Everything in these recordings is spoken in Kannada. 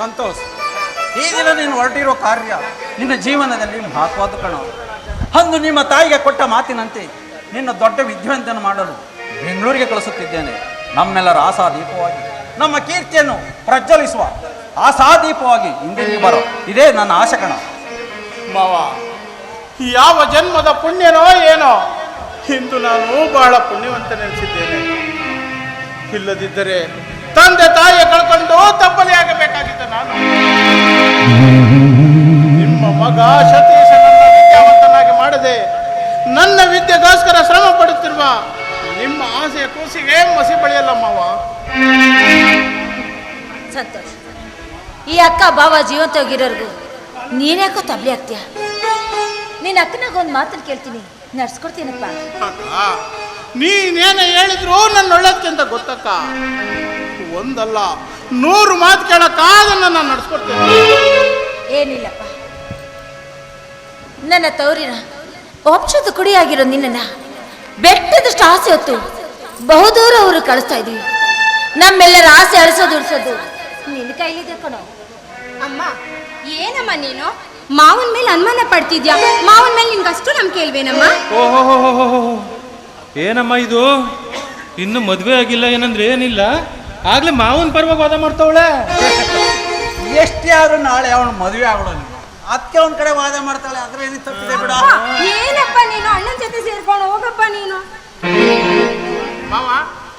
ಸಂತೋಷ್, ಈ ದಿನ ನೀನು ಹೊರಟಿರೋ ಕಾರ್ಯ ನಿನ್ನ ಜೀವನದಲ್ಲಿ ಮಹತ್ವದ ಕಣ. ಅಂದು ನಿಮ್ಮ ತಾಯಿಗೆ ಕೊಟ್ಟ ಮಾತಿನಂತೆ ನಿನ್ನ ದೊಡ್ಡ ವಿದ್ಯಾವಂತನ ಮಾಡಲು ಬೆಂಗಳೂರಿಗೆ ಕಳಿಸುತ್ತಿದ್ದೇನೆ. ನಮ್ಮೆಲ್ಲರ ಆಸಾದೀಪವಾಗಿ, ನಮ್ಮ ಕೀರ್ತಿಯನ್ನು ಪ್ರಜ್ವಲಿಸುವ ಆಸಾದೀಪವಾಗಿ ಹಿಂದೆ ಬರೋ. ಇದೇ ನನ್ನ ಆಶೆ ಕಣ. ಮಾವ, ಯಾವ ಜನ್ಮದ ಪುಣ್ಯನೋ ಏನೋ, ಇಂದು ನಾನು ಬಹಳ ಪುಣ್ಯವಂತನೆನಿಸಿದ್ದೇನೆ ಇಲ್ಲದಿದ್ದರೆ ತಂದೆ ತಾಯಿಯ ಕಳ್ಕೊಂಡು ತಪ್ಪಲೆ ಆಗಬೇಕಾಗಿದ್ದ ನಾನು. ನಿಮ್ಮ ಮಗ ಸತೀಶನನ್ನ ವಿದ್ಯಾವಂತನಾಗಿ ಮಾಡದೆ. ನನ್ನ ವಿದ್ಯೆಗೋಸ್ಕರ ಶ್ರಮ ಪಡುತ್ತಿರುವ ನಿಮ್ಮ ಆಸೆಯ ಕೂಸಿಗೆ ಮಸಿ ಬಳಿಯಲ್ಲ ಮಾವ. ಸಂತೋಷ್ ಈ ಅಕ್ಕ ಬಾವ ನೀನೇ ನೀನ್ಯಾಕೋ ತಬ್ಲಿ ಆಗ್ತೀಯ? ನಿನ್ನ ಅಕ್ಕನಾಗ ಒಂದು ಮಾತನ್ನು ಕೇಳ್ತೀನಿ ನಡ್ಸ್ಕೊಡ್ತೀನಪ್ಪ. ನೀನೇನೇ ಹೇಳಿದ್ರು ನನ್ನ ಒಳ್ಳೇದಕ್ಕಿಂತ ಗೊತ್ತಕ್ಕ. ಒಂದಲ್ಲ ನೂರು ಮಾತು ಕೇಳಕ್ಕ ಅದನ್ನ ನಾನು ನಡ್ಸ್ಕೊಡ್ತೇನೆ. ಏನಿಲ್ಲಪ್ಪ. ನನ್ನ ತವರಿನ ವಂಶದ ಕುಡಿಯಾಗಿರೋ ನಿನ್ನನ್ನ ಬೆಟ್ಟದಷ್ಟು ಆಸೆ ಹೊತ್ತು ಬಹುದೂರ ಅವರು ಕಳಿಸ್ತಾ ಇದೀವಿ ನಮ್ಮೆಲ್ಲರ ಆಸೆ ಅಳಿಸೋದು ಉಳಿಸೋದು ನಿನ್ನ ಕೈಲಿದೆ ಕಣೋ. ಅಮ್ಮ ಏನಮ್ಮ ನೀನು? ಮಾವನ ಮೇಲೆ ಅನುಮಾನ ಪಡ್ತಿದ್ಯಾ? ಮಾವನ ಮೇಲೆ ನಿನ್ಗೆ ಅಷ್ಟು ನಮ್ಮ ಇಲ್ವೇನಮ್ಮ? ಓಹೋ ಏನಮ್ಮ ಇದು? ಇನ್ನು ಮದುವೆ ಆಗಿಲ್ಲ ಏನಂದ್ರೆ ಏನಿಲ್ಲ? ಆಗ್ಲೇ ಮಾವನ್ ಪರವಾಗಿ ವಾದ ಮಾಡ್ತಾವಳೆ. ಎಷ್ಟೇ ಆದ್ರೂ ನಾಳೆ ಅವನು ಮದುವೆ ಆಗೋಣ ಅದಕ್ಕೆ ಅವನ ಕಡೆ ವಾದ ಮಾಡ್ತಾಳೆ ಅದ್ರ ಏನಿ ತಪ್ಪಿದೆ ಬಿಡ. ಏನಪ್ಪ ನೀನು? ಅಣ್ಣನ ಜೊತೆ ಸೇರ್ಕೊಂಡು ಹೋಗಪ್ಪ ನೀನು. ಮಾವ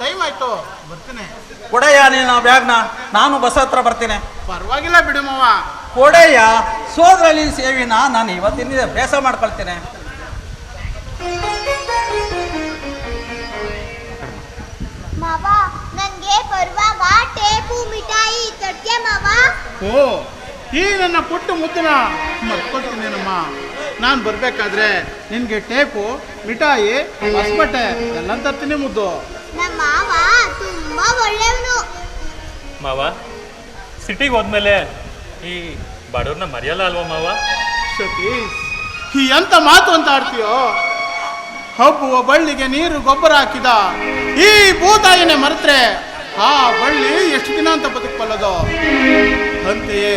ಟೈಮ್ ಆಯ್ತು. ಬರ್ತೀನಿ. ಕೊಡೆಯ ನೀನು ಬ್ಯಾಗ್ನ. ನಾನು ಬಸ್ ಹತ್ರ ಬರ್ತೀನಿ. ಪರವಾಗಿಲ್ಲ ಬಿಡು ಮಾವ. ಕೊಡೆಯ ಸೋದ್ರಲ್ಲಿ ಸೇವಿನ ನಾನು ಇವತ್ತಿನ ಬೇಸ ಮಾಡ್ಕೊಳ್ತೀನಿ. ಮಾವ ನನ್ಗೆ ಬರುವಾಗ ಟೇಪು ಮಿಠಾಯಿ ತಟ್ಟೆ ಮಾವ ಓ ಈ ನನ್ನ ಪುಟ್ಟ ಮುದ್ದನ. ಮರ್ಕೊಳ್ತೀನೇನಮ್ಮ ನಾನು ಬರಬೇಕಾದ್ರೆ ನಿನಗೆ ಟೇಪು ಮಿಠಾಯಿ ಹೊಸಬಟ್ಟೆ ಎಲ್ಲ ತರ್ತೀನಿ ಮುದ್ದು. ನಮ್ಮ ಮಾವ ತುಂಬಾ ಒಳ್ಳೆಯವನು. ಮಾವ ಸಿಟಿಗೆ ಹೋದ್ಮೇಲೆ ಈ ಬಡವ್ರನ್ನ ಮರೆಯಲ್ಲ ಅಲ್ವಾ ಮಾವ? ಸತೀಶ್ ಈ ಎಂತ ಮಾತು ಅಂತ ಆಡ್ತೀಯೋ? ಹಬ್ಬುವ ಬಳ್ಳಿಗೆ ನೀರು ಗೊಬ್ಬರ ಹಾಕಿದ. ಈ ಭೂತಾಯಿನೇ ಮರೆತ್ರೆ ಆ ಬಳ್ಳಿ ಎಷ್ಟು ದಿನ ಅಂತ ಬದುಕಬಲ್ಲದು? ಅಂತೆಯೇ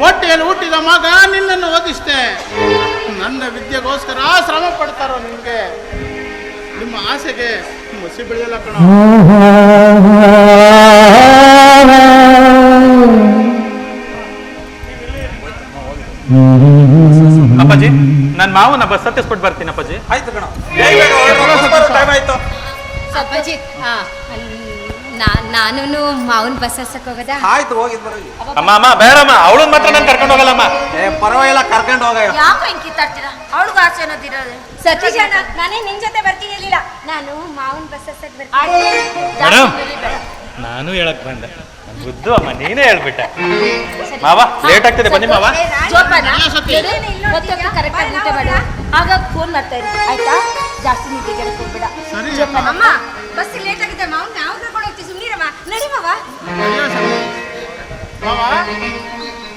ಹೊಟ್ಟೆಯಲ್ಲಿ ಹುಟ್ಟಿದ ಮಗ ನಿನ್ನನ್ನು ಓದಿಸ್ತೆ. ನನ್ನ ವಿದ್ಯೆಗೋಸ್ಕರ ಶ್ರಮ ಪಡ್ತಾರೋ ನಿಮಗೆ? ನಿಮ್ಮ ಆಸೆಗೆ ಮಸಿ ಬೆಳೆಯಲ್ಲ ಕಣ. ಅಪ್ಪಾಜಿ ನನ್ನ ಮಾವನ ಬಸ್ ಸತ್ತಿಸ್ಬಿಟ್ಟು ಬರ್ತೀನಿ ಅಪ್ಪಾಜಿ. ಆಯ್ತು ಕಣ. ಬೇಗ ಬೇಗ ಹೊರಡು, ನಾನು ಮಾವನ ಬಸ್ ಹತ್ತಕ್ಕೆ ಹೋಗದ? ಆಯ್ತು ಹೋಗಿದ್ ಬರೋಗಿ ಅಮ್ಮ ಅಮ್ಮ ಬೇಡಮ್ಮ ಅವಳನ್ನ ಮಾತ್ರ ನಾನು ಕರ್ಕೊಂಡು ಹೋಗಲ್ಲಮ್ಮ ಏ ಪರವಾಗಿಲ್ಲ ಕರ್ಕೊಂಡು ಹೋಗ ಯಾಕೆ ಹಿಂಗೆ ಕಿತ್ತಾಡ್ತೀರಾ? ಅವಳಿಗೂ ಆಸೆ ಅನ್ನೋದಿರೋದು ಸತೀಶ್ ಅಣ್ಣ ನಾನೇ ನಿನ್ ಜೊತೆ ಬರ್ತಿರ್ಲಿಲ್ಲ ನಾನು ಮಾವನ ಬಸ್ ಹತ್ತಕ್ಕೆ ಬರ್ತೀನಿ. ನಾನು ಹೇಳಕ್ ಬಂದೆ. ಬುದ್ಧು ಅಮ್ಮ ನೀನೇ ಹೇಳ್ಬಿಟ್ಟೆ. ಮಾವ ಲೇಟ್ ಆಗ್ತದೆ ಬನ್ನಿ ಮಾವ. ಆಗಾಗ ಫೋನ್ ಮಾಡ್ತಾ ಇದ್ದೀನಿ ಆಯ್ತಾ? ಜಾಸ್ತಿ ನಿದ್ದೆಗೆ ಹೋಗ್ಬೇಡ ಸರಿ ಅಮ್ಮ. ಬಸ್ ಲೇಟ್ ಆಗಿದೆ ಮಾವನ್ ನಾವು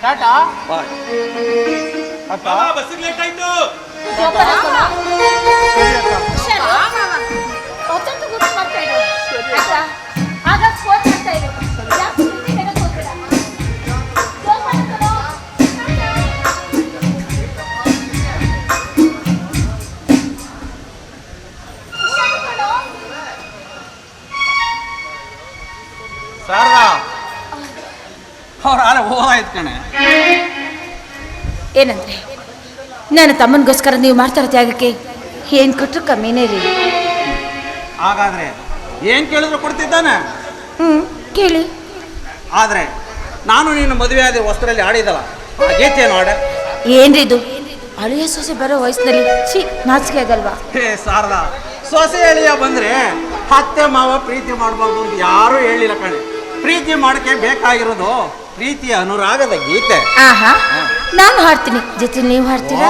ಟಾಟಾ? ಬಸ್ಸಿಗೆ ಲೇಟ್ ಆಯ್ತು. ಸರಿ ಅವ್ರ ಆಲೆ ಹೋಗಾಯ್ತು ಕಣೆ. ಏನಂದ್ರೆ ನನ್ನ ತಮ್ಮನಿಗೋಸ್ಕರ ನೀವು ಮಾಡ್ತಾರ ತ್ಯಾಗಕ್ಕೆ ಏನು ಕೊಟ್ಟರು ಕಮ್ಮಿನೇ ರೀ ಹಾಗಾದ್ರೆ ಏನ್ ಕೇಳಿದ್ರು ಕೊಡ್ತಿದ್ದಾನೆ? ಹ್ಞೂ ಕೇಳಿ. ಆದ್ರೆ ನಾನು ನೀನು ಮದುವೆ ಆದ ವಸ್ತ್ರಲ್ಲಿ ಆಡಿದಲ್ಲ ಗೀತೆಯನ್ನು ಆಡ ಏನ್ರಿ ಇದು? ಅಳಿಯ ಸೊಸೆ ಬರೋ ವಯಸ್ಸಿನಲ್ಲಿ ಛೀ ನಾಚಿಕೆ ಆಗಲ್ವಾ? ಹೇ ಸಾರದ ಸೊಸೆ ಹೇಳಿ ಬಂದ್ರೆ ಅತ್ತೆ ಮಾವ ಪ್ರೀತಿ ಮಾಡಬಾರ್ದು ಅಂತ ಯಾರು ಹೇಳಿಲ್ಲ ಕಣೆ. ಪ್ರೀತಿ ಮಾಡಕ್ಕೆ ಬೇಕಾಗಿರೋದು ಪ್ರೀತಿಯ ಅನುರಾಗದ ಗೀತೆ. ನಾನು ಹಾಡ್ತೀನಿ. ಜೊತೆ ನೀವು ಹಾಡ್ತೀರಾ?